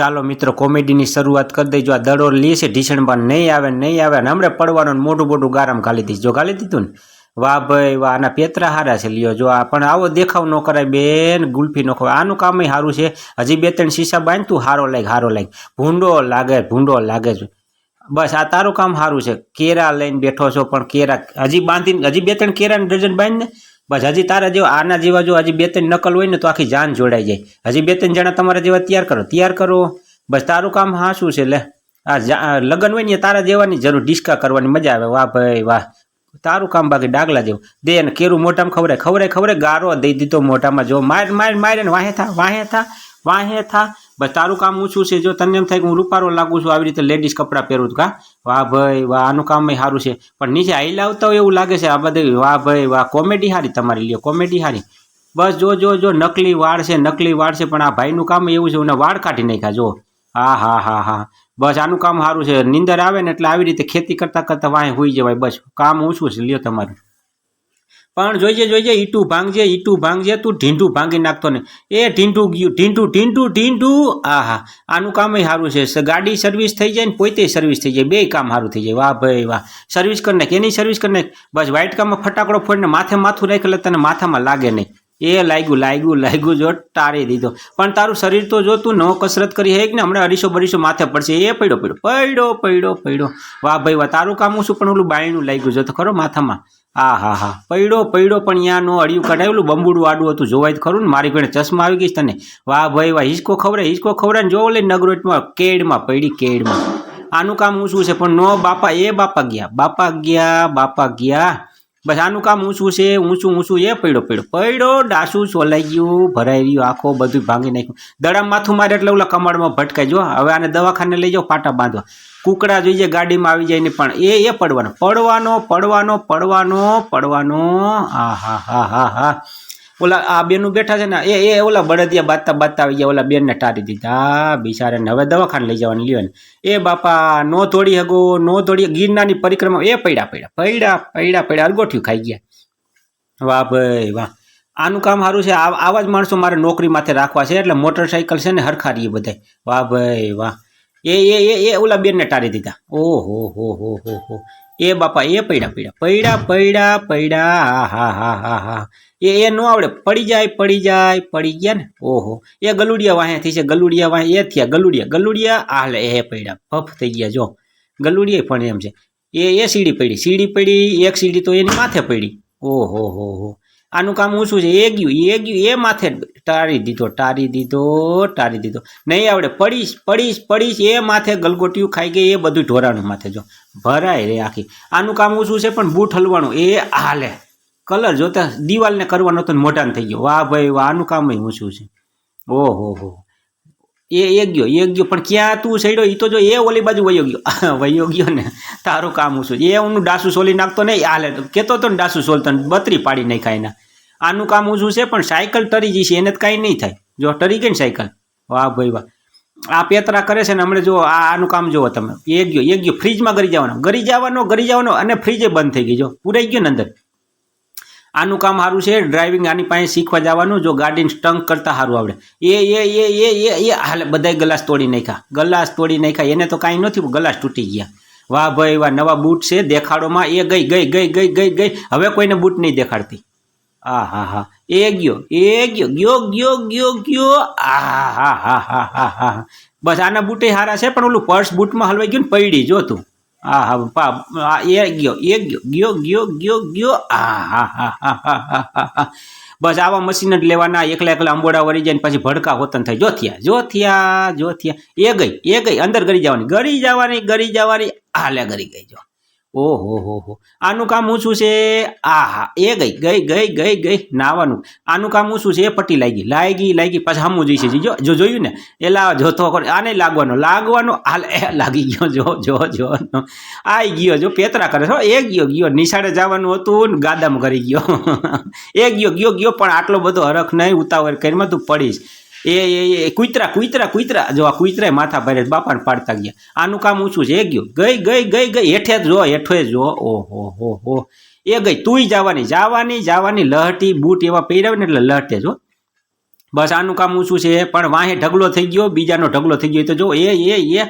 ચાલો મિત્રો, કોમેડીની શરૂઆત કરી દઈ જો આ દડો લે છે ઢીસણમાં નહીં આવે નહીં આવે. ને હમણાં પડવાનું મોટું મોટું ગારામ ખાલી દઈશ જો ગાલી દીધું ને? વાહ ભાઈ વાહ, આના પેતરા હારા છે, લ્યો. જો આ પણ આવો દેખાવ ન કરાય, બેન ગુલ્ફી ન ખવાય. આનું કામ સારું છે. હજી બે ત્રણ શીશા બાંધ તું હારો લાગ હારો લાગ. ભૂંડો લાગે ભૂંડો લાગે છે. બસ, આ તારું કામ સારું છે. કેરા લઈને બેઠો છો, પણ કેરા હજી બાંધીને, હજી બે ત્રણ કેરાની ડઝન બાંધ ને? બસ હજી તારા જેવા આના જેવા જો હજી બે ત્રણ નકલ હોય ને તો આખી જાન જોડાઈ જાય. હજી બે ત્રણ જણા તમારા જેવા તૈયાર કરો તૈયાર કરો. બસ તારું કામ હા શું છે લે? આ લગ્ન હોય ને તારા જેવાની જરૂર, ડિસ્કા કરવાની મજા આવે. વાહ ભાઈ વાહ. તારું કામ બાકી ડાગલા જેવું. દે અને કેરું મોઢામાં ખવડાય ખવડાય ખવડાય, ગારો દઈ દીધો મોઢામાં. જો માર માર માર ને વાહે થા વાહે થા વાહે થા. બસ તારું કામ ઓછું છે. જો તને એમ થાય કે હું રૂપારો લાગુ છું, આવી રીતે લેડીઝ કપડાં પહેરું કા? વાહ ભાઈ, વાહ, આનું કામ સારું છે. પણ નીચે આઈ લાવતા હોય એવું લાગે છે આ બધી. વાહ ભાઈ, વાહ કોમેડી હારી તમારી, લ્યો કોમેડી હારી. બસ જો જો જો, નકલી વાળ છે, નકલી વાળ છે, પણ આ ભાઈનું કામ એવું છે, એને વાળ કાઢી નાખ્યા, જો. હા હા હા હા. બસ આનું કામ સારું છે. નિંદર આવે ને એટલે આવી રીતે ખેતી કરતાં કરતાં વાંહે હોઈ જવાય, બસ. કામ ઓછું છે, લ્યો તમારું. પણ જોઈજે જોઈજે, ઈટું ભાંગજે ઈટું ભાંગજે, તું ઢીંઢું ભાંગી નાખતો ને એ ઢીંઢું ગયું, ઢીંઢું ઢીંઢું ઢીંઢું, આહા, આનું કામ સારું છે. ગાડી સર્વિસ થઈ જાય ને પોતે સર્વિસ થઈ જાય. બે કામ સારું થઈ જાય. વાહ ભાઈ વાહ. સર્વિસ કરી નાખ, એની સર્વિસ કરી નાખ. બસ વ્હાઇટ કામમાં ફટાકડો ફોડીને માથે માથું રાખે તને માથામાં લાગે નહીં. એ લાગ્યું લાગ્યું લાગ્યું જો ટાળી દીધો પણ તારું શરીર તો જો તું ન કસરત કરી હે ને હમણાં અઢીસો બરીસો માથે પડશે. એ પડ્યો પડ્યો પડ્યો પડ્યો પડ્યો. વાહ ભાઈ, વાહ, તારું કામ શું પણ ઓલું બાયણું લાગ્યું જો તો ખરો માથામાં? હા હા હા. પડ્યો પડ્યો, પણ ત્યાં નો અડિયું કઢાવેલું બંબુડું આડું હતું. જોવાય તો ખરું ને, મારી ઘરે ચશ્મા આવી ગઈ તને. વાહ ભાઈ, વાહ, હિસકો ખવડાય હિસકો ખવડાય ને જોવો લે નગરોટમાં, કેડમાં પડી, કેડમાં. આનું કામ ઊંચું છે, પણ નો બાપા, એ બાપા ગયા બાપા ગયા બાપા ગયા. બસ આનું કામ ઊંચું છે, ઊંચું ઊંચું એ પડ્યો પડ્યો પડ્યો ડાસું સોલાઈ ગયું, ભરાઈ રહ્યું, આખો બધું ભાંગી નાખ્યું. દડા માથું મારે એટલે ઓલા કમળમાં ભટકાઈ જો હવે આને દવાખાને લઈ જાઓ, પાટા બાંધવા કુકડા જોઈએ ગાડીમાં આવી જાય ને પણ એ એ પડવાનો. પડવાનો પડવાનો પડવાનો પડવાનો. હા હા હા હા હા ઓલા આ બેનું બેઠા છે ને, એ એ ઓલા બળદિયા બાજતા બાજતા આવી ગયા, ઓલા બેનને ટાળી દીધા. બિચારાને હવે દવાખાને લઈ જવાની લ્યો ને એ બાપા, નો તોડી હગો, નો તોડી ગિરનારની પરિક્રમા, એ પડ્યા પડ્યા પડ્યા પડ્યા પડ્યા અલગોઠ્યું ખાઈ ગયા. વાહ ભાઈ, વાહ. આનું કામ સારું છે, આવા જ માણસો મારે નોકરી માથે રાખવા છે, એટલે મોટરસાઇકલ છે ને હરખા રહીએ બધા વાહ ભાઈ, વાહ. એ એ એ ઓલા બેનને ટાળી દીધા. ઓહો, હો હો હો હો. એ બાપા, એ પડ્યા પડ્યા પડ્યા પડ્યા પડ્યા હા હા હા હા. એ એ નો આવડે, પડી જાય પડી જાય, પડી ગયા ને. ઓહો. એ ગલુડિયા વાહ્યાથી છે, ગલુડિયા વાહ, એ થયા, ગલુડિયા ગલુડિયા આ લે એ પડ્યા ફફ થઈ ગયા, જો. ગલુડિયા પણ એમ છે. એ એ સીડી પડી સીડી પડી, એક સીડી તો એની માથે પડી. ઓહો, હો હો. આનું કામ ઊંચું છે. એ ગયું એ ગયું, એ માથે ટાળી દીધો ટાળી દીધો ટાળી દીધો. નહીં આવડે, પડીશ પડીશ પડીશ, એ માથે ગલગોટિયું ખાઈ ગઈ, એ બધું ઢોરાનું માથે જો. ભરાય રે આખી. આનું કામ ઊંચું છે, પણ બૂટ હલવાનું. એ હાલે. કલર જોતા, દિવાલને કરવાનો તો મોટાને થઈ ગયો. વાહ ભાઈ, વાહ, આનું કામ ઊંચું છે. ઓહો હો. એ એ ગયો એ ગયો. પણ ક્યાં તું સડ્યો એ તો જો એ ઓલી બાજુ વયો ગયો. વયો ગયો ને. તારું કામ શું એ હું ડાસુ સોલી નાખતો નહીં. હાલે કહેતો તો ને ડાસુ સોલતો બતરી પાડી નાખાય એના. આનું કામ ઊંચું છે, પણ સાયકલ ટરી જશે એને કાંઈ નહીં થાય. જો ટરી ગઈ ને સાયકલ. વાહ ભાઈ વાહ. આ પેતરા કરે છે ને હમણાં જો આ આનું કામ જુઓ તમે. એ ગયો એ ગયો. ફ્રીજમાં ગરી જવાનો. ગરી જવાનો ગરી જવાનો અને ફ્રીજે બંધ થઈ ગઈ. જો પૂરાઈ ગયો ને અંદર. આનું કામ સારું છે ડ્રાઇવિંગ આની પાસે શીખવા જવાનું, જો ગાડીને સ્ટંક કરતા સારું આવડે. એ એ એ એ એ એ, હાલે, બધાય ગ્લાસ તોડી નાખ્યા. ગ્લાસ તોડી નાખ્યા. એને તો કાંઈ નથી ગ્લાસ તૂટી ગયા. વાહ ભાઈ, વાહ, નવા બૂટ છે, દેખાડોમાં એ ગઈ ગઈ ગઈ ગઈ ગઈ ગઈ. હવે કોઈને બૂટ નહીં દેખાડતી. આ, હા હા. એ ગયો એ ગયો ગયો ગયો ગયો ગયો. આ, હા હા હા હા હા. બસ આના બૂટે સારા છે, પણ ઓલું પર્સ બૂટમાં હલવાઈ ગયું ને પૈડી, જો તું. આ હા પા એ ગયો એ ગયો ગયો ગયો ગયો ગયો આ હા હા હા હા હા બસ આવા મશીન જ લેવાના. એકલા એકલા અંબોડા વળી જાય પછી ભડકા હોતન થાય. જોથિયા જોથિયા જોથિયા એ ગઈ એ ગઈ. અંદર ગરી જવાની. ગરી જવાની ગરી જવાની. હાલે ગરી ગઈ જો. ઓહો હો હો. આનું કામ ઊંચું છે આ હા એ ગઈ ગઈ ગઈ ગઈ ગઈ નાવાનું. આનું કામ ઊંચું છે એ પટ્ટી લાગી. લાગી લાગી પાછા હમું જોઈશે. જો જો જોયું ને એ લા જોતો આને લાગવાનો. લાગવાનો હાલ એ લાગી ગયો જો જો જો આઈ ગયો જો પેતરા કરે છો એ ગયો ગયો. નિશાળે જવાનું હતું ને ગાદામ કરી ગયો. એ ગયો ગયો ગયો પણ આટલો બધો હરખ નહીં ઉતાવળ કરીમાં તું પડીશ. એ એ એ કુતરા કુતરા કુતરા. જો આ કુતરાએ માથા ભરે બાપાને પાડતા ગયા. આનું કામ ઊંચું છે, એ ગયો. ગઈ ગઈ ગઈ ગઈ. હેઠે જ જો, હેઠે જ. ઓહો, હો હો. એ ગઈ, તુંય જવાની જવાની જવાની, લહટી, બૂટ એવા પહેરાવે ને એટલે લહટે જો બસ આનું કામ ઊંચું છે, પણ વાહે ઢગલો થઈ ગયો, બીજાનો ઢગલો થઈ ગયો. તો જો, એ એ એ.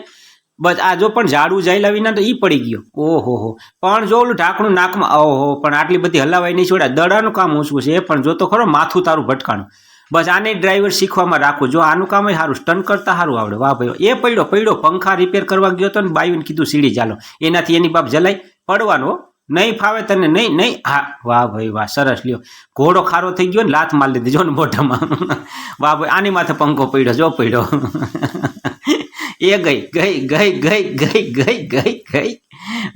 બસ આ જો પણ ઝાડુ જાયલા લાવીને તો એ પડી ગયો. ઓહો, હો. પણ જો ઓલું ઢાંકણું નાકમાં, ઓહો, પણ આટલી બધી હલાવાય નહીં છોડ્યા. દડાનું કામ ઊંચું છે, પણ જો તો ખરો માથું તારું ભટકાણું. બસ આને ડ્રાઈવર શીખવામાં રાખું. જો આનું કામ સારું સ્ટન કરતા સારું આવડે. વાહ ભાઈ, એ પડ્યો પડ્યો. પંખા રિપેર કરવા ગયો તો ને બાયુને કીધું, સીડી ચાલો. એનાથી એની બાપ જલાઈ પડવાનો નહીં ફાવે તને, નહીં નહીં. હા, વાહ ભાઈ, વાહ, સરસ લ્યો. ઘોડો ખારો થઈ ગયો ને લાત મારી લીધી જો ને મોઢામાં. વાહ ભાઈ, આની માથે પંખો પડ્યો, જો પડ્યો. એ ગઈ ગઈ ગઈ ગઈ ગઈ ગઈ ગઈ ગઈ.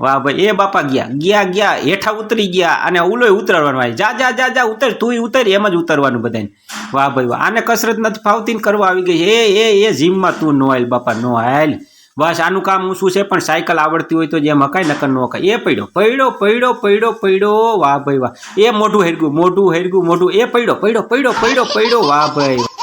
વાહ ભાઈ, એ બાપા ગયા ગયા ગયા. હેઠા ઉતરી ગયા અને ઉલોય ઉતરવાનું આવી. જા જા જા જા, ઉતર. તું ઉતર, એમ જ ઉતરવાનું બધાને વાહ ભાઈ વાહ. આને કસરત નથી ફાવતી કરવા આવી ગઈ. એ એ એ જીમમાં તું નો આયલ બાપા, નો હાલ. બસ આનું કામ ઊંચું છે, પણ સાયકલ આવડતી હોય તો જેમ હકાય નકર ન હકાય. એ પડ્યો પડ્યો પડ્યો પડ્યો પડ્યો. વાહ ભાઈ વાહ. એ મોઢું હેરગું મોઢું હેરગું મોઢું. એ પડ્યો પડ્યો પડ્યો પડ્યો પડ્યો. વાહ ભાઈ